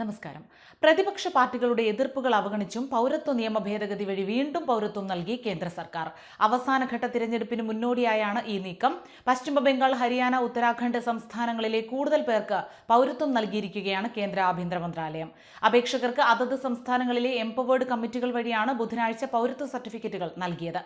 നമസ്കാരം. പ്രതിപക്ഷ പാർട്ടികളുടെ എതിർപ്പുകൾ അവഗണിച്ചും പൗരത്വ നിയമ ഭേദഗതി വഴി വീണ്ടും പൗരത്വം നൽകി കേന്ദ്ര സർക്കാർ. അവസാനഘട്ട തിരഞ്ഞെടുപ്പിന് മുന്നോടിയായാണ് ഈ നീക്കം. പശ്ചിമബംഗാൾ ഹരിയാന ഉത്തരാഖണ്ഡ് സംസ്ഥാനങ്ങളിലെ കൂടുതൽ പേർക്ക് പൗരത്വം നൽകിയിരിക്കുകയാണ് കേന്ദ്ര ആഭ്യന്തര മന്ത്രാലയം. അപേക്ഷകർക്ക് അതത് സംസ്ഥാനങ്ങളിലെ എംപവേർഡ് കമ്മിറ്റികൾ വഴിയാണ് ബുധനാഴ്ച പൗരത്വ സർട്ടിഫിക്കറ്റുകൾ നൽകിയത്.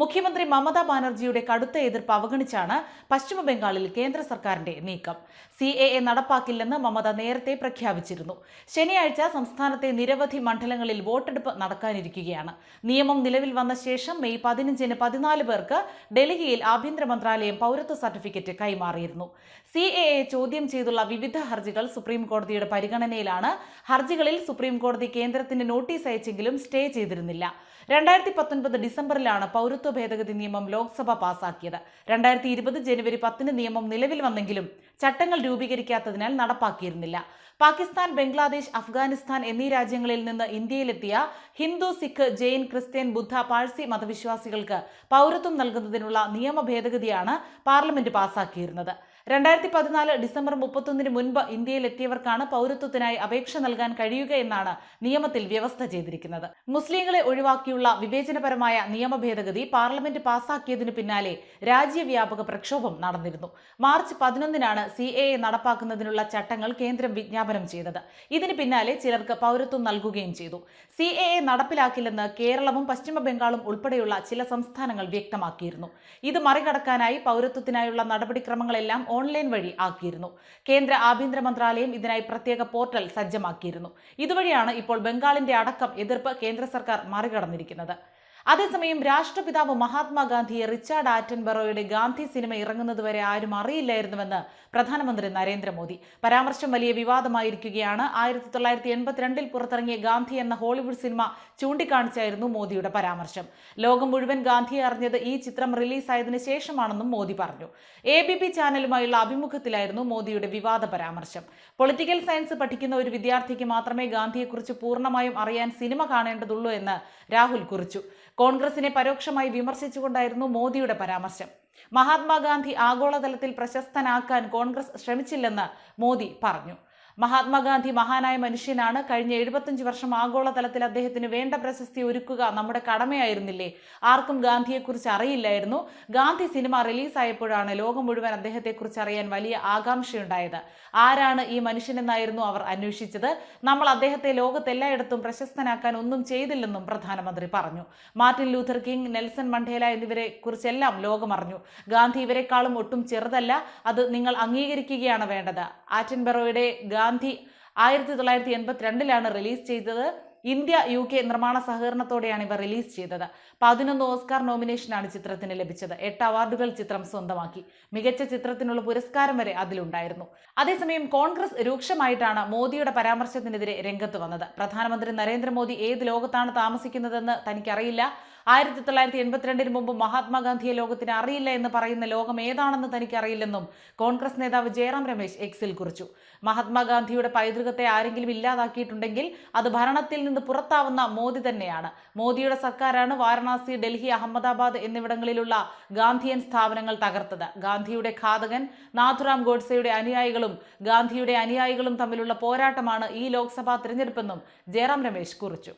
മുഖ്യമന്ത്രി മമതാ ബാനർജിയുടെ കടുത്ത എതിർപ്പ് അവഗണിച്ചാണ് പശ്ചിമബംഗാളിൽ കേന്ദ്ര സർക്കാരിന്റെ നീക്കം. സി നടപ്പാക്കില്ലെന്ന് മമത നേരത്തെ പ്രഖ്യാപിച്ചിരുന്നു. ശനിയാഴ്ച സംസ്ഥാനത്തെ നിരവധി മണ്ഡലങ്ങളിൽ വോട്ടെടുപ്പ് നടക്കാനിരിക്കുകയാണ്. നിയമം നിലവിൽ വന്ന ശേഷം മെയ് പതിനഞ്ചിന് പതിനാല് പേർക്ക് ഡൽഹിയിൽ ആഭ്യന്തര മന്ത്രാലയം പൗരത്വ സർട്ടിഫിക്കറ്റ് കൈമാറിയിരുന്നു. സി എ എ ചോദ്യം ചെയ്തുള്ള വിവിധ ഹർജികൾ സുപ്രീം കോടതിയുടെ പരിഗണനയിലാണ്. ഹർജികളിൽ സുപ്രീം കോടതി കേന്ദ്രത്തിന് നോട്ടീസ് അയച്ചെങ്കിലും സ്റ്റേ ചെയ്തിരുന്നില്ല. രണ്ടായിരത്തി പത്തൊൻപത് ഡിസംബറിലാണ് പൗരത്വ ഭേദഗതി നിയമം ലോക്സഭ പാസാക്കിയത്. രണ്ടായിരത്തി ഇരുപത് ജനുവരി പത്തിന് നിയമം നിലവിൽ വന്നെങ്കിലും ചട്ടങ്ങൾ രൂപീകരിക്കാത്തതിനാൽ നടപ്പാക്കിയിരുന്നില്ല. പാകിസ്ഥാൻ ബംഗ്ലാദേശ് അഫ്ഗാനിസ്ഥാൻ എന്നീ രാജ്യങ്ങളിൽ നിന്ന് ഇന്ത്യയിലെത്തിയ ഹിന്ദു സിഖ് ജെയിൻ ക്രിസ്ത്യൻ ബുദ്ധ പാഴ്സി മതവിശ്വാസികൾക്ക് പൗരത്വം നൽകുന്നതിനുള്ള നിയമ ഭേദഗതിയാണ് പാർലമെന്റ് പാസാക്കിയിരുന്നത്. രണ്ടായിരത്തി പതിനാല് ഡിസംബർ മുപ്പത്തൊന്നിന് മുൻപ് ഇന്ത്യയിലെത്തിയവർക്കാണ് പൗരത്വത്തിനായി അപേക്ഷ നൽകാൻ കഴിയുക എന്നാണ് നിയമത്തിൽ വ്യവസ്ഥ ചെയ്തിരിക്കുന്നത്. മുസ്ലിങ്ങളെ ഒഴിവാക്കിയുള്ള വിവേചനപരമായ നിയമ ഭേദഗതി പാർലമെന്റ് പാസാക്കിയതിനു പിന്നാലെ രാജ്യവ്യാപക പ്രക്ഷോഭം നടന്നിരുന്നു. മാർച്ച് പതിനൊന്നിനാണ് സി എ നടപ്പാക്കുന്നതിനുള്ള ചട്ടങ്ങൾ കേന്ദ്രം വിജ്ഞാപനം ചെയ്തത്. ഇതിന് പിന്നാലെ ചിലർക്ക് പൗരത്വം നൽകുകയും ചെയ്തു. സി എ എ നടപ്പിലാക്കില്ലെന്ന് കേരളവും പശ്ചിമ ബംഗാളും ഉൾപ്പെടെയുള്ള ചില സംസ്ഥാനങ്ങൾ വ്യക്തമാക്കിയിരുന്നു. ഇത് മറികടക്കാനായി പൗരത്വത്തിനായുള്ള നടപടിക്രമങ്ങളെല്ലാം ഓൺലൈൻ വഴി ആക്കിയിരുന്നു. കേന്ദ്ര ആഭ്യന്തര മന്ത്രാലയം ഇതിനായി പ്രത്യേക പോർട്ടൽ സജ്ജമാക്കിയിരുന്നു. ഇതുവഴിയാണ് ഇപ്പോൾ ബംഗാളിന്റെ അടക്കം എതിർപ്പ് കേന്ദ്ര സർക്കാർ മറികടന്നിരിക്കുന്നത്. അതേസമയം രാഷ്ട്രപിതാവ് മഹാത്മാഗാന്ധിയെ റിച്ചാർഡ് ആറ്റൻബറോയുടെ ഗാന്ധി സിനിമ ഇറങ്ങുന്നതുവരെ ആരും അറിയില്ലായിരുന്നുവെന്ന് പ്രധാനമന്ത്രി നരേന്ദ്രമോദി. പരാമർശം വലിയ വിവാദമായിരിക്കുകയാണ്. ആയിരത്തി തൊള്ളായിരത്തി എൺപത്തിരണ്ടിൽ പുറത്തിറങ്ങിയ ഗാന്ധി എന്ന ഹോളിവുഡ് സിനിമ ചൂണ്ടിക്കാണിച്ചായിരുന്നു മോദിയുടെ പരാമർശം. ലോകം മുഴുവൻ ഗാന്ധിയെ അറിഞ്ഞത് ഈ ചിത്രം റിലീസായതിനു ശേഷമാണെന്നും മോദി പറഞ്ഞു. എ ബി പി ചാനലുമായുള്ള അഭിമുഖത്തിലായിരുന്നു മോദിയുടെ വിവാദ പരാമർശം. പൊളിറ്റിക്കൽ സയൻസ് പഠിക്കുന്ന ഒരു വിദ്യാർത്ഥിക്ക് മാത്രമേ ഗാന്ധിയെക്കുറിച്ച് പൂർണമായും അറിയാൻ സിനിമ കാണേണ്ടതുള്ളൂ എന്ന് രാഹുൽ കുറിച്ചു. കോൺഗ്രസിനെ പരോക്ഷമായി വിമർശിച്ചുകൊണ്ടായിരുന്നു മോദിയുടെ പരാമർശം. മഹാത്മാഗാന്ധി ആഗോളതലത്തിൽ പ്രശസ്തനാക്കാൻ കോൺഗ്രസ് ശ്രമിച്ചില്ലെന്ന് മോദി പറഞ്ഞു. മഹാത്മാഗാന്ധി മഹാനായ മനുഷ്യനാണ്. കഴിഞ്ഞ എഴുപത്തഞ്ച് വർഷം ആഗോളതലത്തിൽ അദ്ദേഹത്തിന് വേണ്ട പ്രശസ്തി ഒരുക്കുക നമ്മുടെ കടമയായിരുന്നില്ലേ? ആർക്കും ഗാന്ധിയെക്കുറിച്ച് അറിയില്ലായിരുന്നു. ഗാന്ധി സിനിമ റിലീസായപ്പോഴാണ് ലോകം മുഴുവൻ അദ്ദേഹത്തെക്കുറിച്ച് അറിയാൻ വലിയ ആകാംക്ഷയുണ്ടായത്. ആരാണ് ഈ മനുഷ്യനെന്നായിരുന്നു അവർ അന്വേഷിച്ചത്. നമ്മൾ അദ്ദേഹത്തെ ലോകത്തെല്ലായിടത്തും പ്രശസ്തനാക്കാൻ ഒന്നും ചെയ്തില്ലെന്നും പ്രധാനമന്ത്രി പറഞ്ഞു. Martin Luther King Nelson Mandela എന്നിവരെ കുറിച്ചെല്ലാം ലോകമറിഞ്ഞു. ഗാന്ധി ഇവരെക്കാളും ഒട്ടും ചെറുതല്ല. അത് നിങ്ങൾ അംഗീകരിക്കുകയാണ് വേണ്ടത്. ആറ്റൻബറോയുടെ ഗാന്ധി ആയിരത്തി തൊള്ളായിരത്തി എൺപത്തിരണ്ടിലാണ് റിലീസ് ചെയ്തത്. ഇന്ത്യ യു കെ നിർമ്മാണ സഹകരണത്തോടെയാണ് ഇവ റിലീസ് ചെയ്തത്. പതിനൊന്ന് ഓസ്കാർ നോമിനേഷനാണ് ചിത്രത്തിന് ലഭിച്ചത്. എട്ട് അവാർഡുകൾ ചിത്രം സ്വന്തമാക്കി. മികച്ച ചിത്രത്തിനുള്ള പുരസ്കാരം വരെ അതിലുണ്ടായിരുന്നു. അതേസമയം കോൺഗ്രസ് രൂക്ഷമായിട്ടാണ് മോദിയുടെ പരാമർശത്തിനെതിരെ രംഗത്ത് വന്നത്. പ്രധാനമന്ത്രി നരേന്ദ്രമോദി ഏത് ലോകത്താണ് താമസിക്കുന്നതെന്ന് തനിക്കറിയില്ല. ആയിരത്തി തൊള്ളായിരത്തി എൺപത്തിരണ്ടിന് മുമ്പ് മഹാത്മാഗാന്ധിയെ ലോകത്തിന് അറിയില്ല എന്ന് പറയുന്ന ലോകം ഏതാണെന്ന് തനിക്കറിയില്ലെന്നും കോൺഗ്രസ് നേതാവ് ജയറാം രമേശ് എക്സിൽ കുറിച്ചു. മഹാത്മാഗാന്ധിയുടെ പൈതൃകത്തെ ആരെങ്കിലും ഇല്ലാതാക്കിയിട്ടുണ്ടെങ്കിൽ അത് ഭരണത്തിൽ നിന്ന് പുറത്താവുന്ന മോദി തന്നെയാണ്. മോദിയുടെ സർക്കാരാണ് വാരണാസി ഡൽഹി അഹമ്മദാബാദ് എന്നിവിടങ്ങളിലുള്ള ഗാന്ധിയൻ സ്ഥാപനങ്ങൾ തകർത്തത്. ഗാന്ധിയുടെ ഘാതകൻ നാഥുറാം ഗോഡ്സെയുടെ അനുയായികളും ഗാന്ധിയുടെ അനുയായികളും തമ്മിലുള്ള പോരാട്ടമാണ് ഈ ലോക്സഭാ തിരഞ്ഞെടുപ്പെന്നും ജയറാം രമേശ് കുറിച്ചു.